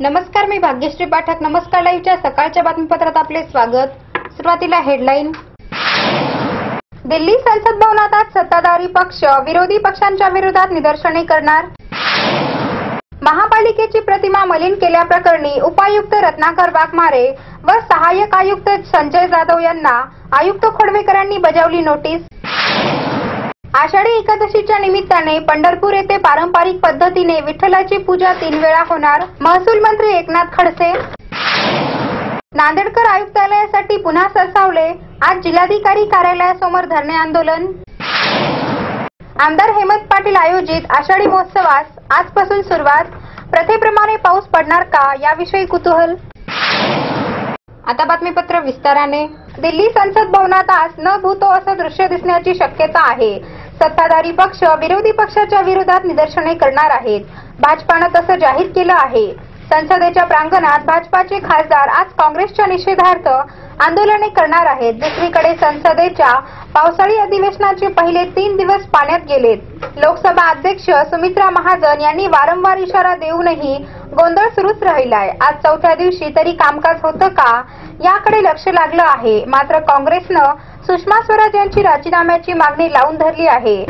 नमस्कार मी भाग्यश्री पाठक. नमस्कार लाईव्हच्या सकाळच्या बातमीपत्रात आपले स्वागत. सुरुवातीला हेडलाईन. दिल्ली संसद भवनात आज सत्ताधारी पक्ष विरोधी पक्षांच्या विरोधात निदर्शने करणार. महापालिकेची प्रतिमा मलिन केल्याप्रकरणी उपायुक्त रत्नाकर वाघमारे व सहाय्यक आयुक्त संजय जाधव यांना आयुक्त खोडवेकरांनी बजावली नोटीस. आषाढी एकादशीच्या निमित्ताने पंढरपूर येथे पारंपरिक पद्धतीने विठ्ठलाची पूजा तीन वेळा होणार. महसूल मंत्री एकनाथ खडसे. नांदेडकर आयुक्तालयासाठी पुन्हा सरसावले. आज जिल्हाधिकारी कार्यालयासमोर धरणे आंदोलन. आमदार हेमंत पाटील आयोजित आषाढी महोत्सवास आजपासून सुरुवात. प्रथेप्रमाणे पाऊस पडणार का? याविषयी कुतूहल. आता बातमीपत्र विस्ताराने. दिल्ली संसद भवनात आज न भूतो असं दृश्य दिसण्याची शक्यता आहे. सत्ताधारी पक्ष विरोधी पक्षाच्या विरोधात निदर्शने करणार आहेत. भाजपानं तसं जाहीर केलं आहे. संसदेच्या प्रांगणात भाजपाचे खासदार आज काँग्रेसच्या निषेधार्थ आंदोलने करणार आहेत. दुसरीकडे संसदेच्या पावसाळी अधिवेशनाचे पहिले तीन दिवस पाण्यात गेलेत. लोकसभा अध्यक्ष सुमित्रा महाजन यांनी वारंवार इशारा देऊनही गोंधळ सुरूच राहिलाय. आज चौथ्या दिवशी तरी कामकाज होतं का याकडे लक्ष लागलं आहे. मात्र काँग्रेसनं सुषमा स्वराज यांची राजीनाम्याची मागणी लावून धरली आहे.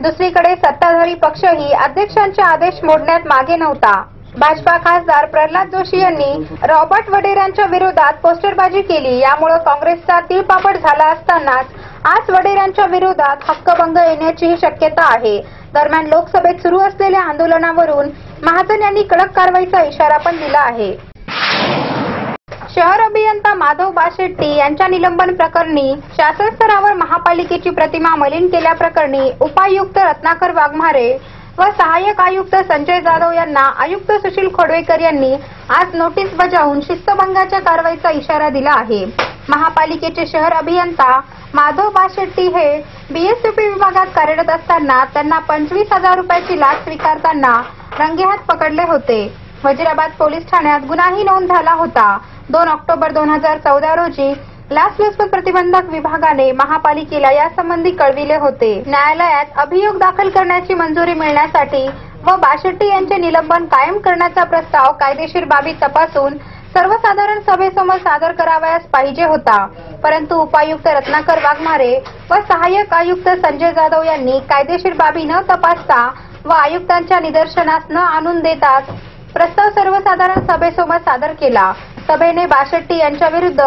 दुसरीकडे सत्ताधारी पक्षही अध्यक्षांचे आदेश मोडण्यात मागे नव्हता. भाजपा खासदार प्रल्हाद जोशी यांनी रॉबर्ट वडेरांच्या विरोधात पोस्टरबाजी केली. यामुळे काँग्रेसचा तिळपापड झाला असतानाच आज वडेरांच्या विरोधात हक्कभंग येण्याचीही शक्यता आहे. दरम्यान लोकसभेत सुरू असलेल्या आंदोलनावरून महाजन यांनी कडक कारवाईचा इशारा पण दिला आहे. शहर अभियंता माधव बाशेट्टी यांच्या निलंबन प्रकरणी शासन स्तरावर महापालिकेची प्रतिमा मलिन केल्याप्रकरणी उपायुक्त रत्नाकर वाघमारे व सहाय्यक आयुक्त संजय जाधव यांना आयुक्त सुशील खोडवेकर यांनी आज नोटीस बजावून शिस्तभंगाच्या कारवाईचा इशारा दिला आहे. महापालिकेचे शहर अभियंता माधव बाशेट्टी हे बीएससीपी विभागात कार्यरत असताना त्यांना पंचवीस हजार रुपयाची लाच स्वीकारताना रंगेहात पकडले होते. वजिराबाद पोलीस ठाण्यात गुन्हाही नोंद झाला होता. दोन ऑक्टोबर दोन हजार चौदा रोजी लाचलुचपत प्रतिबंधक विभागाने महापालिकेला यासंबंधी कळविले होते. न्यायालयात अभियोग दाखल करण्याची मंजुरी मिळण्यासाठी व बाशेट्टी यांचे निलंबन कायम करण्याचा प्रस्ताव कायदेशीर बाबी तपासून सर्वसाधारण सभेसमोर सादर करावयास पाहिजे होता. परंतु उपायुक्त रत्नाकर वाघमारे व सहाय्यक आयुक्त संजय जाधव यांनी कायदेशीर बाबी न तपासता व आयुक्तांच्या निदर्शनास न आणून देताच प्रस्ताव सर्वसाधारण सभेसमोर सादर केला. सभेने बाशेट्टी यांच्या विरुद्ध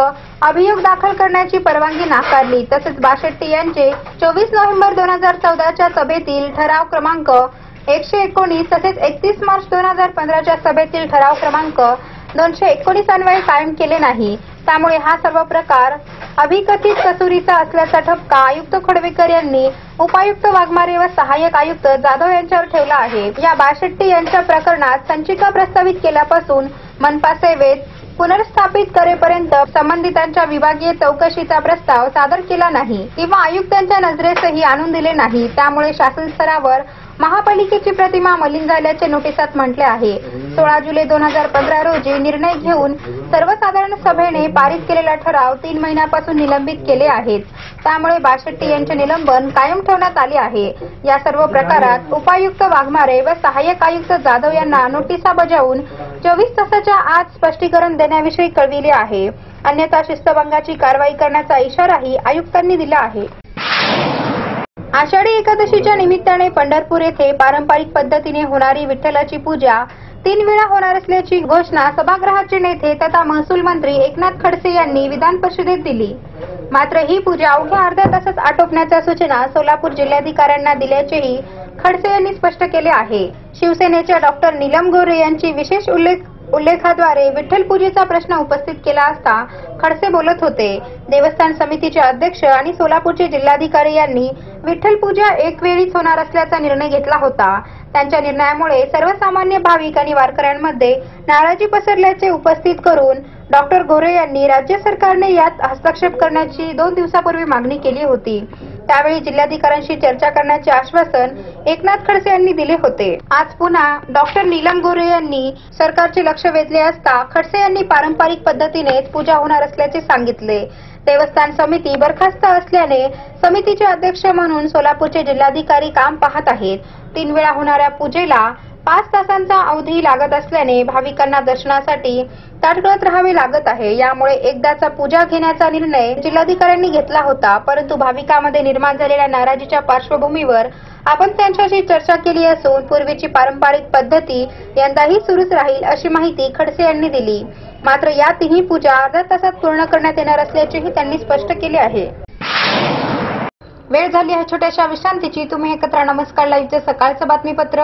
अभियोग दाखल करण्याची परवानगी नाकारली. तसेच बाशेट्टी यांचे चोवीस नोव्हेंबर दोन हजार चौदाच्या सभेतील ठराव क्रमांक एकशे एकोणीस तसेच एकतीस मार्च दोन हजार पंधराच्या सभेतील ठराव क्रमांक दोनशे एकोणीस अन्वये कायम केले नाही. त्यामुळे हा सर्व प्रकार अभिकथित कसुरीचा असल्याचा ठपका आयुक्त खोडवेकर यांनी उपायुक्त वाघमारे व सहाय्यक आयुक्त जाधव यांच्यावर ठेवला आहे. या बाशेट्टी यांच्या प्रकरणात संचिका प्रस्तावित केल्यापासून मनपा सेवेत पुनर्स्थापित करेपर्यंत संबंधितांच्या विभागीय चौकशीचा प्रस्ताव सादर केला नाही किंवा आयुक्तांच्या नजरेसही आणून दिले नाही. त्यामुळे शासन स्तरावर महापालिकेची प्रतिमा मलिन झाल्याचे नोटिसात म्हटले आहे. सोळा जुलै दोन हजार पंधरा रोजी निर्णय घेऊन सर्वसाधारण सभेने पारित केलेला ठराव तीन महिन्यापासून निलंबित केले आहेत. त्यामुळे बाशेट्टी यांचे निलंबन कायम ठेवण्यात आले आहे. या सर्व प्रकारात उपायुक्त वाघमारे व सहाय्यक आयुक्त जाधव यांना नोटिसा बजावून चोवीस तासाच्या आत स्पष्टीकरण देण्याविषयी कळविले आहे. अन्यथा शिस्तभंगाची कारवाई करण्याचा इशाराही आयुक्तांनी दिला आहे. आषाढी एकादशीच्या निमित्ताने पंढरपूर येथे पारंपरिक पद्धतीने होणारी विठ्ठलाची पूजा तीन वेळा होणार असल्याची घोषणा सभागृहाचे नेते तथा महसूल मंत्री एकनाथ खडसे यांनी विधान परिषदेत दिली. मात्र ही पूजा अवघ्या अर्ध्या तासात आटोपण्याच्या सूचना सोलापूर जिल्हाधिकाऱ्यांना दिल्याचेही खडसे यांनी स्पष्ट केले आहे. शिवसेनेच्या डॉक्टर नीलम गोरे यांची विशेष उल्लेख उल्लेखाद्वारे विठ्ठल पूजेचा प्रश्न उपस्थित केला असता खडसे बोलत होते. देवस्थान समितीचे अध्यक्ष आणि सोलापूरचे जिल्हाधिकारी यांनी विठ्ठल पूजा एक वेळीच होणार असल्याचा निर्णय घेतला होता. त्यांच्या निर्णयामुळे सर्वसामान्य भाविक आणि वारकऱ्यांमध्ये नाराजी पसरल्याचे उपस्थित करून डॉक्टर घोरे यांनी राज्य सरकारने यात हस्तक्षेप करण्याची दोन दिवसापूर्वी मागणी केली होती. त्यावेळी जिल्हाधिकाऱ्यांशी चर्चा करण्याचे आश्वासन एकनाथ खडसे यांनी दिले होते. आज पुन्हा डॉक्टर नीलम गोरे यांनी सरकारचे लक्ष वेधले असता खडसे यांनी पारंपरिक पद्धतीनेच पूजा होणार असल्याचे सांगितले. देवस्थान समिती बरखास्त असल्याने समितीचे अध्यक्ष म्हणून सोलापूरचे जिल्हाधिकारी काम पाहत आहेत. तीन वेळा होणाऱ्या पूजेला पाच तासांचा अवधी लागत असल्याने भाविकांना दर्शनासाठी ताटकळत राहावे लागत आहे. यामुळे एकदाचा पूजा घेण्याचा निर्णय जिल्हाधिकाऱ्यांनी घेतला होता. परंतु भाविकांमध्ये निर्माण झालेल्या नाराजीच्या पार्श्वभूमीवर आपण त्यांच्याशी चर्चा केली असून पूर्वीची पारंपरिक पद्धती यंदाही सुरूच राहील अशी माहिती खडसे यांनी दिली. मात्र या तिन्ही पूजा अर्ध्या तासात पूर्ण करण्यात येणार असल्याचेही त्यांनी स्पष्ट केले आहे. वेळ झाली आहे छोट्याशा विश्रांतीची. तुम्ही एकत्र नमस्कार. लाईव्हचे सकाळचं बातमीपत्र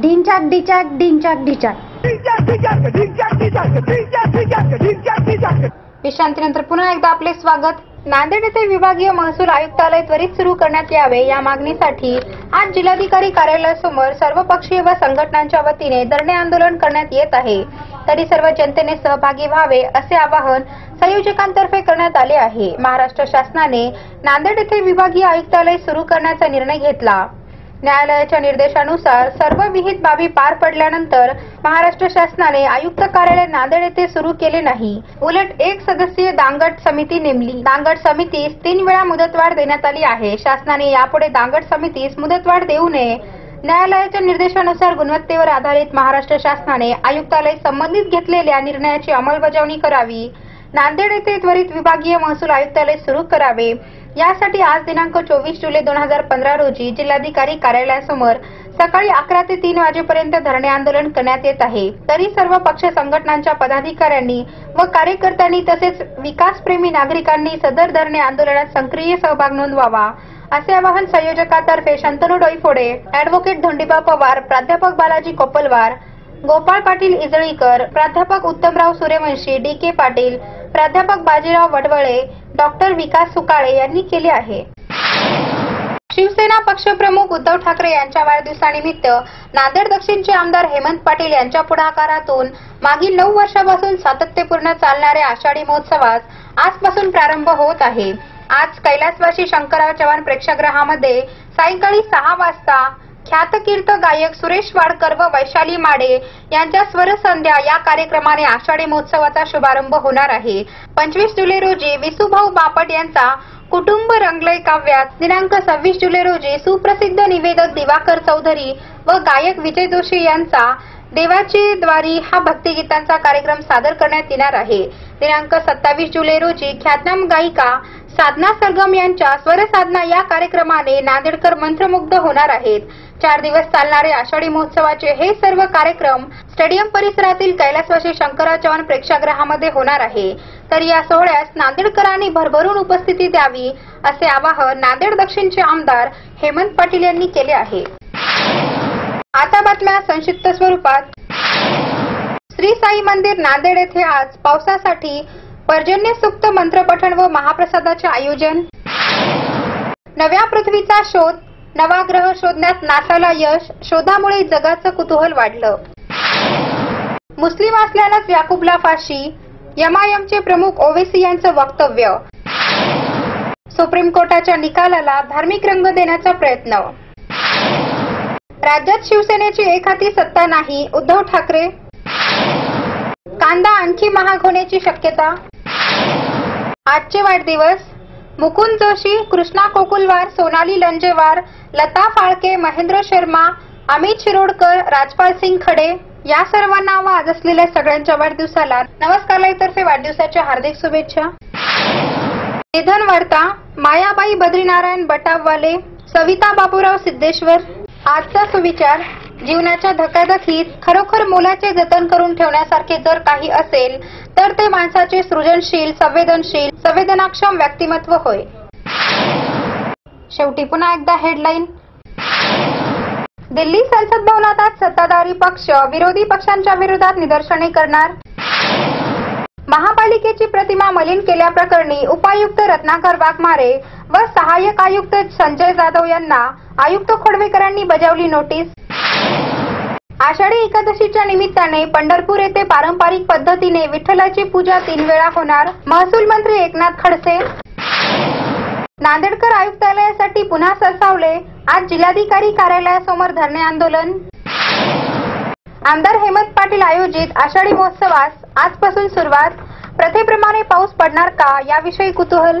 डिंचाक डिचाक डिंचाक डिचाक विश्रांतीनंतर पुन्हा एकदा आपले स्वागत. नांदेड येथे विभागीय महसूल आयुक्तालय त्वरित सुरू करण्यात यावे या मागणीसाठी आज जिल्हाधिकारी कार्यालयासमोर सर्वपक्षीय व संघटनांच्या वतीने धरणे आंदोलन करण्यात येत आहे. तरी सर्व जनतेने सहभागी व्हावे असे आवाहन संयोजकांतर्फे करण्यात आले आहे. महाराष्ट्र शासनाने नांदेड येथे विभागीय आयुक्तालय सुरू करण्याचा निर्णय घेतला. न्यायालयाच्या निर्देशानुसार सर्व विहित बाबी पार पडल्यानंतर महाराष्ट्र शासनाने आयुक्त कार्यालय नांदेड येथे सुरू केले नाही. उलट एक सदस्यीय दांगट समिती नेमली. दांगट समितीस तीन वेळा मुदतवाढ देण्यात आली आहे. शासनाने यापुढे दांगट समितीस मुदतवाढ देऊ नये. न्यायालयाच्या निर्देशानुसार गुणवत्तेवर आधारित महाराष्ट्र शासनाने आयुक्तालय संबंधित घेतलेल्या निर्णयाची अंमलबजावणी करावी. नांदेड येथे त्वरित विभागीय महसूल आयुक्तालय सुरू करावे. यासाठी आज दिनांक चोवीस जुलै दोन हजार पंधरा रोजी जिल्हाधिकारी कार्यालयासमोर सकाळी अकरा ते तीन वाजेपर्यंत धरणे आंदोलन करण्यात येत आहे. तरी सर्व पक्ष संघटनांच्या पदाधिकाऱ्यांनी व कार्यकर्त्यांनी तसेच विकासप्रेमी नागरिकांनी सदर धरणे आंदोलनात सक्रिय सहभाग नोंदवावा. असे आवाहन संयोजकातर्फे शंतनू डोईफोडे अॅडव्होकेट धोंडीबा पवार प्राध्यापक बालाजी कोपलवार गोपाळ पाटील इजळीकर प्राध्यापक उत्तमराव सूर्यवंशी डी के पाटील प्राध्यापक बाजीराव वडवळे डॉक्टर विकास सुकाळे यांनी केले आहे. शिवसेना पक्षप्रमुख उद्धव ठाकरे यांच्या वाढदिवसानिमित्त नांदेड दक्षिणचे आमदार हेमंत पाटील यांच्या पुढाकारातून मागील नऊ वर्षापासून सातत्यपूर्ण चालणाऱ्या आषाढी महोत्सवास आजपासून प्रारंभ होत आहे. आज कैलासवासी शंकरराव चव्हाण प्रेक्षागृहामध्ये सायंकाळी सहा वाजता ख्यातकीर्त गायक सुरेश वाडकर व वैशाली माडे यांच्या स्वरसंध्या या कार्यक्रमाने आषाढी महोत्सवाचा शुभारंभ होणार आहे. पंचवीस जुलै रोजी विसुभाऊ बापट यांचा कुटुंब रंगलय काव्यात दिनांक सव्वीस जुलै रोजी सुप्रसिद्ध निवेदक दिवाकर चौधरी व गायक विजय जोशी यांचा देवाची द्वारी हा भक्तिगीतांचा कार्यक्रम सादर करण्यात येणार आहे. दिनांक सत्तावीस जुलै रोजी ख्यातनाम गायिका साधना सरगम यांच्या स्वरसाधना या कार्यक्रमाने नांदेडकर मंत्रमुग्ध होणार आहेत. चार दिवस चालणारे आषाढी महोत्सवाचे हे सर्व कार्यक्रम स्टेडियम परिसरातील कैलासवासी शंकरराव चव्हाण प्रेक्षागृहामध्ये होणार आहे. तर या सोहळ्यास नांदेडकरांनी भरभरून उपस्थिती द्यावी असे आवाहन नांदेड दक्षिणचे आमदार हेमंत पाटील यांनी केले आहे. आता बातम्या संक्षिप्त स्वरूपात. श्री साई मंदिर नांदेड येथे आज पावसासाठी पर्जन्य सुक्त मंत्रपठण व महाप्रसादाचे आयोजन. नव्या पृथ्वीचा शोध नवा ग्रह शोधण्यात नासाला यश शोधामुळे जगाचं कुतूहल वाढलं. मुस्लिम असल्यानंच याकूबला फाशी एमआयएमचे प्रमुख ओवेसी यांचं वक्तव्य. सुप्रीम कोर्टाच्या निकालाला धार्मिक रंग देण्याचा प्रयत्न. राज्यात शिवसेनेची एक हाती सत्ता नाही. उद्धव ठाकरे? कांदा आणखी महाग होण्याची शक्यता? आजचे वाढदिवस. मुकुंद जोशी कृष्णा कोकुलवार सोनाली लंजेवार लता फाळके महेंद्र शर्मा अमित शिरोडकर राजपाल सिंग खडे या सर्वांना व आज असलेल्या सगळ्यांच्या वाढदिवसाला नमस्कार लाईव्हतर्फे वाढदिवसाच्या हार्दिक शुभेच्छा. निधन वार्ता मायाबाई बद्रीनारायण बटाववाले सविता बाबूराव सिद्धेश्वर आजचा सुविचार जीवनाच्या धकाधकीत खरोखर मोलाचे जतन करून ठेवण्यासारखे जर काही असेल तर ते माणसाचे सृजनशील संवेदनशील संवेदनाक्षम व्यक्तिमत्व होय. शेवटी पुन्हा एकदा हेडलाईन दिल्ली संसद भवनात आज सत्ताधारी पक्ष विरोधी पक्षांच्या विरोधात निदर्शने करणार. महापालिकेची प्रतिमा मलिन केल्याप्रकरणी उपायुक्त रत्नाकर वाघमारे व सहाय्यक आयुक्त संजय जाधव यांना आयुक्त खोडवेकरांनी बजावली नोटीस. आषाढी एकादशीच्या निमित्ताने पंढरपूर येथे पारंपरिक पद्धतीने विठ्ठलाची पूजा तीन वेळा होणार महसूल मंत्री एकनाथ खडसे. नांदेडकर आयुक्तालयासाठी पुन्हा सरसावले आज जिल्हाधिकारी कार्यालयासमोर धरणे आंदोलन. आमदार हेमंत पाटील आयोजित आषाढी महोत्सवास आजपासून सुरुवात. प्रथेप्रमाणे पाऊस पडणार का? याविषयी कुतूहल.